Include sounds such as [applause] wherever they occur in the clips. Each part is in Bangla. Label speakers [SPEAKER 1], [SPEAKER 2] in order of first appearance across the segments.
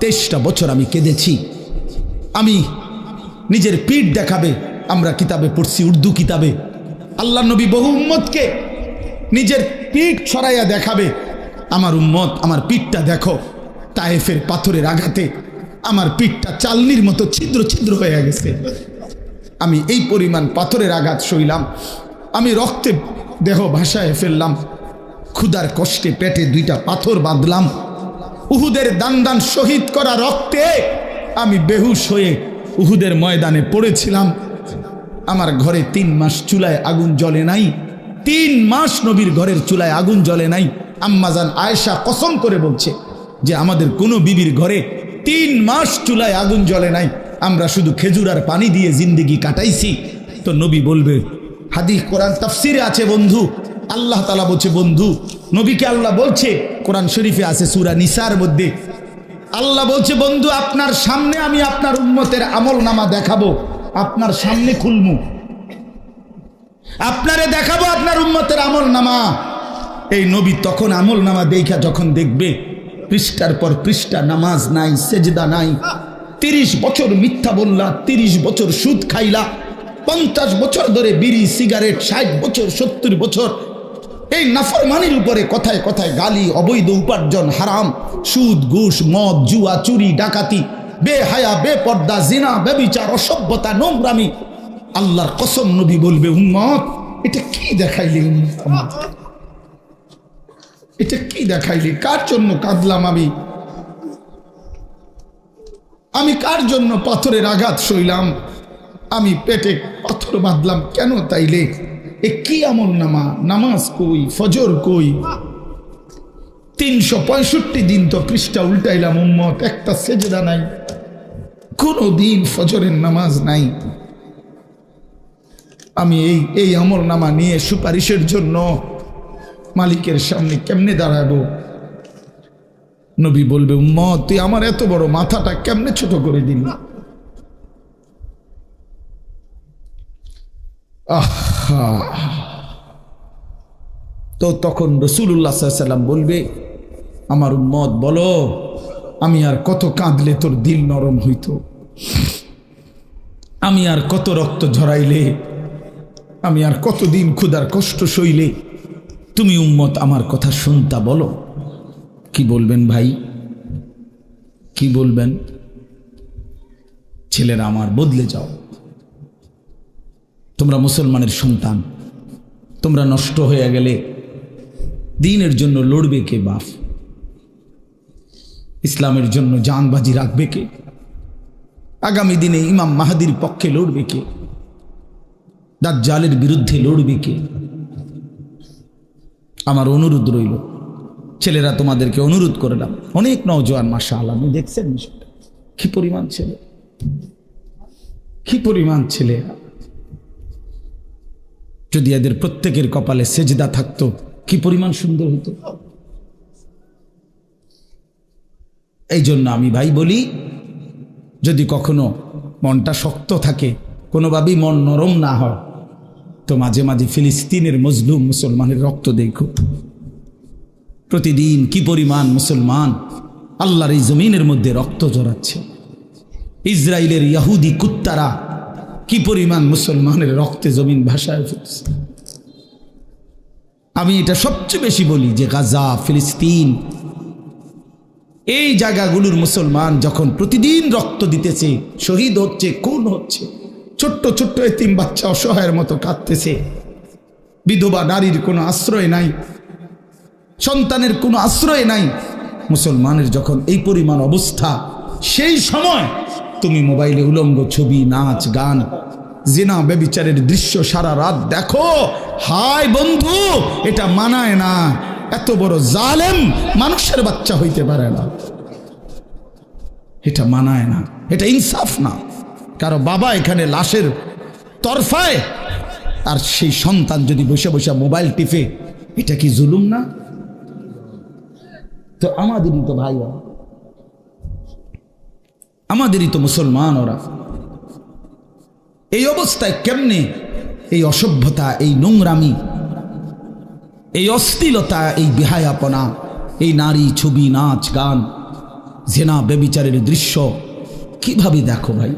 [SPEAKER 1] তেইশটা বছর আমি কেঁদেছি। আমি নিজের পিঠ দেখাবে, আমরা কিতাবে পড়ছি, উর্দু কিতাবে। আল্লাহ নবী বহু উম্মতকে নিজের পিঠ ছড়াইয়া দেখাবে। আমার উম্মত, আমার পিঠটা দেখো, তায়েফের পাথরের আঘাতে আমার পিঠটা চালনির মতো ছিদ্র ছিদ্র হয়ে গেছে। আমি এই পরিমাণ পাথরের আঘাত সইলাম। আমি রক্তে দেহ ভাসায় ফেললাম। ক্ষুদার কষ্টে পেটে দুইটা পাথর বাঁধলাম। উহুদের দান দান শহীদ করা রক্তে আমি বেহুশ হয়ে উহুদের ময়দানে পড়েছিলাম। আমার ঘরে তিন মাস চুলায় আগুন জ্বলে নাই। তিন মাস নবীর ঘরের চুলায় আগুন জ্বলে নাই। আম্মাজান আয়েশা কসম করে বলছে যে আমাদের কোনো বিবির ঘরে তিন মাস চুলায় আগুন জ্বলে নাই। আমরা শুধু খেজুর আর পানি দিয়ে জিন্দিগি কাটাইছি। তো নবী বলবে, হাদিস কোরআন তাফসিরে আছে বন্ধু। আল্লাহ তালা বলছে, বন্ধু, নবীকে আল্লাহ বলছে কোরআন শরীফে আছে সুরা নিসার মধ্যে। আল্লাহ বলছে, বন্ধু, আপনার সামনে আমি আপনার উন্মতের আমল নামা দেখাবো। আপনার সামনে খুলমু আপনারে দেখাবো আপনার উন্মতের আমল নামা এই নবী তখন আমল নামা দেখা যখন দেখবে, পৃষ্ঠার পর পৃষ্ঠা, নামাজ নাই, সেজদা নাই, তিরিশ বছর মিথ্যা বললা, তিরিশ বছর সুদ খাইলা, পঞ্চাশ বছর ধরে বিড়ি, সিগারেট, ষাট বছর, সত্তর বছর এই নাফরমানির উপরে কথায় কথায় গালি, অবৈধ উপার্জন, হারাম, সুদ, ঘুষ, মদ, জুয়া, চুরি, ডাকাতি, বেহায়া, বেপর্দা, জিনা বেবিচার অসভ্যতা, নোংরামি। আল্লাহর কসম নবী বলবে, উম্মত, এটা কি দেখাইলি? এটা কি দেখাইলি? কার জন্য কাঁদলাম আমি? আমি কার জন্য পাথরের আঘাত সইলাম? আমি পেটে পাথর বাঁধলাম, কেন তাইলে? এ কি আমল নামা, নামাজ কই, ফজর কই? তিনশো পঁয়ষট্টি দিন তো পৃষ্ঠা উল্টাইলাম, উম্মত, একটা সেজদা নাই। কোনো দিন ফজরের নামাজ নাই। আমি এই এই আমল নামা নিয়ে সুপারিশের জন্য মালিকের সামনে কেমনে দাঁড়াবো? নবী বলবে, উম্মত, তুই আমার এত বড় মাথাটা কেমনে ছোট করে দিলি? আহা তো তখন রসুল্লাহ সাল্লাম বলবে, আমার উম্মত, বলো, আমি আর কত কাঁদলে তোর দিল নরম হইত। আমি আর কত রক্ত ঝরাইলে, আমি আর কতদিন ক্ষুদার কষ্ট সইলে, তুমি উম্মত আমার কথা শুনতা, বলো। কি বলবেন ভাই? কি বলবেন? ছেলেরা আমার বদলে যাও। তোমরা মুসলমানের সন্তান। তোমরা নষ্ট হয়ে গেলে দিনের জন্য লড়বে কে বাপ? ইসলামের জন্য জানবাজি রাখবে কে? আগামী দিনে ইমাম মাহাদির পক্ষে লড়বে কে? দাজ্জালের বিরুদ্ধে লড়বে কে? আমার অনুরোধ রইল, ছেলেরা তোমাদেরকে অনুরোধ করলাম অনেক নওজোয়ান মাসা আল্লাহ দেখছেন কি পরিমাণ ছেলে? কি পরিমাণ ছেলে? যদি এদের প্রত্যেকের কপালে সেজদা থাকতো, কি পরিমাণ সুন্দর হতো? এই জন্য আমি ভাই বলি, যদি কখনো মনটা শক্ত থাকে, কোনোভাবেই মন নরম না হয়, তো মাঝে মাঝে ফিলিস্তিনের মজলুম মুসলমানের রক্ত দেখো। প্রতিদিন কি পরিমাণ মুসলমান আল্লাহর এই জমিনের মধ্যে রক্ত জড়াচ্ছে? ইসরায়েলের ইয়াহুদি কুত্তারা কি পরিমাণ মুসলমানের রক্তে জমিন ভাষায় ফেলছে? আমি এটা সবচেয়ে বেশি বলি যে গাজা, ফিলিস্তিন, এই জায়গাগুলোর মুসলমান যখন প্রতিদিন রক্ত দিতেছে, শহীদ হচ্ছে, খুন হচ্ছে, ছোট্ট ছোট্ট এতিম বাচ্চা অসহায়ের মতো কাঁদতেছে, বিধবা নারীর কোনো আশ্রয় নাই, সন্তানের কোনো আশ্রয় নাই, মুসলমানের যখন এই পরিমাণ অবস্থা, সেই সময় তুমি মোবাইলে উলঙ্গ ছবি, নাচ, গান, জেনা বেবিচারের দৃশ্য সারা রাত দেখো। হায় বন্ধু, এটা মানায় না। এত বড় জালেম মানুষের বাচ্চা হইতে পারে না। এটা মানায় না, এটা ইনসাফ না। কারও বাবা এখানে লাশের তরফায়, আর সেই সন্তান যদি বসে বসে মোবাইল টিপে, এটা কি জুলুম না? তো আমাদেরই তো ভাই ওরা আমাদেরই তো মুসলমান ওরা। এই অবস্থায় কেমনে এই অসভ্যতা, এই নোংরামি, এই অশ্লীলতা এই বিহায়াপনা, এই নারী ছবি, নাচ, গান, জেনা বেবিচারের দৃশ্য কীভাবে দেখো ভাই?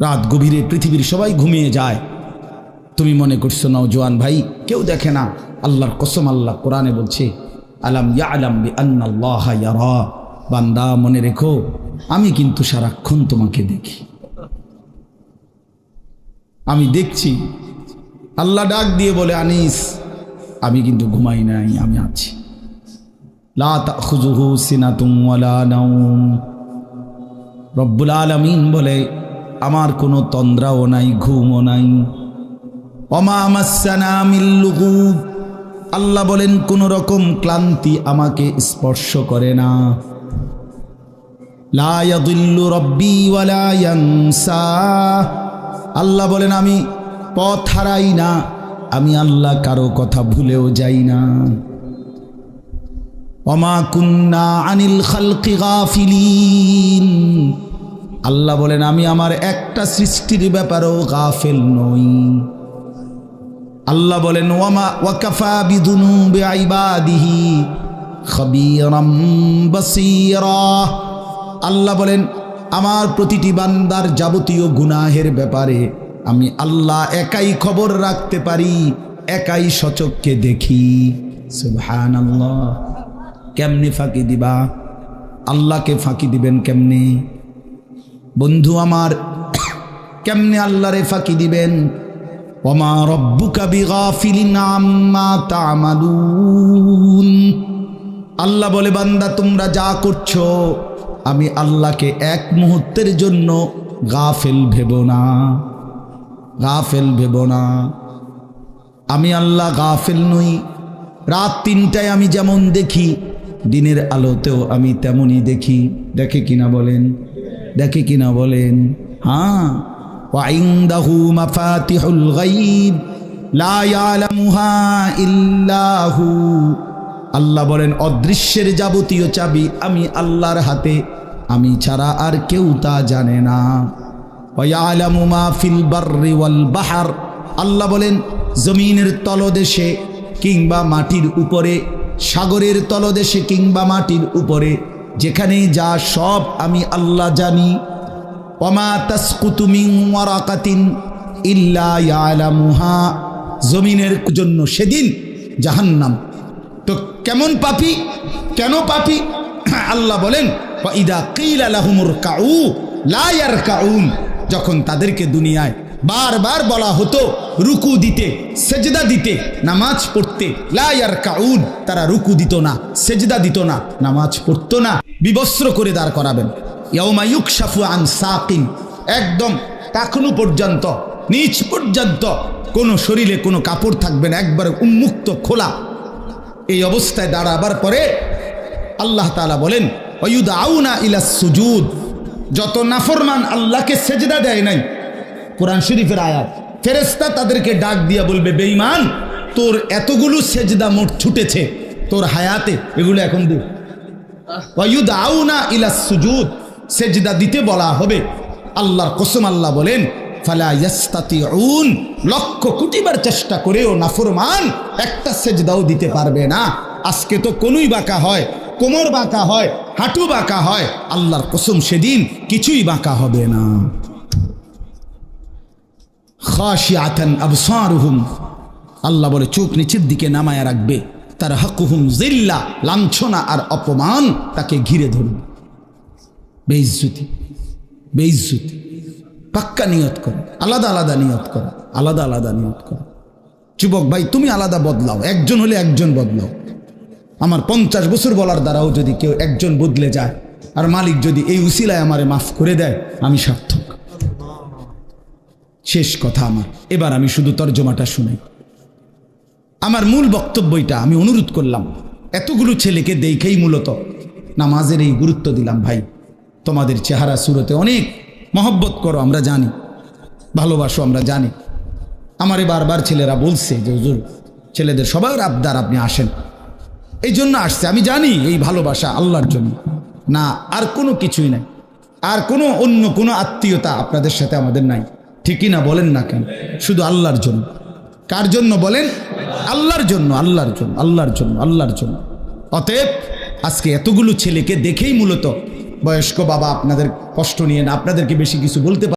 [SPEAKER 1] রাত গভীরে পৃথিবীর সবাই ঘুমিয়ে যায়। তুমি মনে করছ, নাও জোয়ান ভাই, কেউ দেখে না। আল্লাহর কসম আল্লাহ কোরআনে বলছে, আলাম ইয়া আলাম বি আন্নাল্লাহ বান্দা, মনে রেখো, আমি কিন্তু সারাক্ষণ তোমাকে দেখি। আমি দেখছি, আল্লাহ ডাক দিয়ে বলে, আনিস, আমি কিন্তু ঘুমাই নাই, আমি আছি। রব্বুল আলামিন বলে, আমার কোনো তন্দ্রাও নাই, ঘুমও নাই। আল্লাহ বলেন, কোন রকম ক্লান্তি আমাকে স্পর্শ করে না। আল্লাহ বলেন, আমি পথ হারাই না, আমি আল্লাহ কারও কথা ভুলেও যাই না। অমা কুন্না আনিল খালকি গাফিলিন। আল্লাহ বলেন, আমি আমার একটা সৃষ্টির ব্যাপারেও গাফেল নই। আল্লাহ বলেন ওয়ামা ওয়াকাফা বিদুনুবি ইবাদিহি খবীরাম বাসীরা। আল্লাহ বলেন, আমার প্রতিটি বান্দার যাবতীয় গুনাহের ব্যাপারে আমি আল্লাহ একাই খবর রাখতে পারি, একাই সচককে দেখি। সুবহানাল্লাহ। কেমনে ফাঁকি দিবা? আল্লাহকে ফাঁকি দিবেন কেমনে? বন্ধু আমার, কেমনে আল্লাহরে ফাঁকি দিবেন? ওমা আল্লাহ বলে, বান্দা, তোমরা যা করছ আমি আল্লাহকে এক মুহূর্তের জন্য গাফেল ভেব না গাফেল ভেব না আমি আল্লাহ গাফেল নই রাত তিনটায় আমি যেমন দেখি দিনের আলোতেও আমি তেমনই দেখি দেখে কিনা বলেন দেখে কিনা বলেন হ্যাঁ وعنده مفاتح الغيب لا يعلمها إلا هو আল্লাহ বলেন, অদৃশ্যের যাবতীয় চাবি আমি আল্লাহর হাতে। আমি ছাড়া আর কেউ তা জানে না। বাহার। আল্লাহ বলেন, জমিনের তলদেশে কিংবা মাটির উপরে, সাগরের তলদেশে কিংবা মাটির উপরে যেখানেই যা সব আমি আল্লাহ জানি অমা তসকুতুমিং ইল্লা ইয়ালামুহা। জমিনের জন্য সেদিন জাহান্নাম তো কেমন পাপি? কেন পাপি? [clears throat] আল্লাহ বলেন কাউ যখন তাদেরকে দুনিয়ায় বারবার বলা হতো, রুকু দিতে, সেজদা দিতে, নামাজ পড়তে লায়ার কাউন তারা রুকু দিত না, সেজদা দিত না, নামাজ পড়তো না, বিবস্ত্র করে দাঁড় করাবেন। ইয়াউমায়ুক সাফু আন একদম টাকনু পর্যন্ত, নিচ পর্যন্ত কোনো শরীরে কোনো কাপড় থাকবে না, একবারে উন্মুক্ত, খোলা। এই অবস্থায় দাঁড়াবার পরে আল্লাহ তালা বলেন অয়ুদ আউনা ইলা সুজুদ। যত নাফরমান আল্লাহকে সেজদা দেয় নাই, কোরআন শরীফের আয়াত ফেরেস্তা তাদেরকে ডাক দিয়া বলবে, বেঈমান, তোর এতগুলো সেজদা মোট ছুটেছে, তোর হায়াতে, এগুলো এখন দে। ওয়ায়ুদ আউনা ইলা সুজুদ। সেজদা দিতে বলা হবে। আল্লাহর কসম আল্লাহ বলেন ফালা ইয়াস্তাতিউন, লক্ষ চেষ্টা করেও নাফরমান একটা দিতে পারবে না। আজকে তো বাঁকা হয়, কোমর বাঁকা হয়, হাঁটু বাঁকা হয়, আল্লাহর কসম সেদিন কিছুই বাঁকা হবে না। আবসারুহুম, আল্লাহ বলে চোখ নিচের দিকে নামায়া রাখবে। তার হাকুহুম জিল্লা, লাঞ্ছনা আর অপমান তাকে ঘিরে ধরবে। বেইজ্জুতি বেইজ্জুতি। পাক্কা নিয়ত করো, আলাদা আলাদা নিয়ত করো, আলাদা আলাদা নিয়ত করো। যুবক ভাই, তুমি আলাদা বদলাও, একজন হলে একজন বদলাও। আমার পঞ্চাশ বছর বলার দ্বারাও যদি কেউ একজন বদলে যায়, আর মালিক যদি এই উসিলায় আমারে মাফ করে দেয়, আমি সার্থক। শেষ কথা আমার। এবার আমি শুধু তর্জমাটা শুনাই। আমার মূল বক্তব্যটা আমি অনুরোধ করলাম, এতগুলো ছেলেকে দেখেই মূলত নামাজের এই গুরুত্ব দিলাম ভাই। তোমাদের চেহারা, সুরতে অনেক মহব্বত করো, আমরা জানি। ভালোবাসো, আমরা জানি। আমারে বারবার ছেলেরা বলছে যে, হুজুর, ছেলেদের সবার আবদার আপনি আসেন। এই জন্য আসছে। আমি জানি এই ভালোবাসা আল্লাহর জন্য। না, আর কোনো কিছুই নাই। আর কোনো অন্য কোনো আত্মীয়তা আপনাদের সাথে আমাদের নাই। ঠিকই না বলেন না কেন? শুধু আল্লাহর জন্য। কার জন্য বলেন? আল্লাহর জন্য আল্লাহর জন্য আল্লাহর জন্য আল্লাহর জন্য। অতএব, আজকে এতগুলো ছেলেকে দেখেই মূলত বয়স্ক বাবা আপনাদের কষ্ট নিয়ে না আপনাদেরকে বেশি কিছু বলতে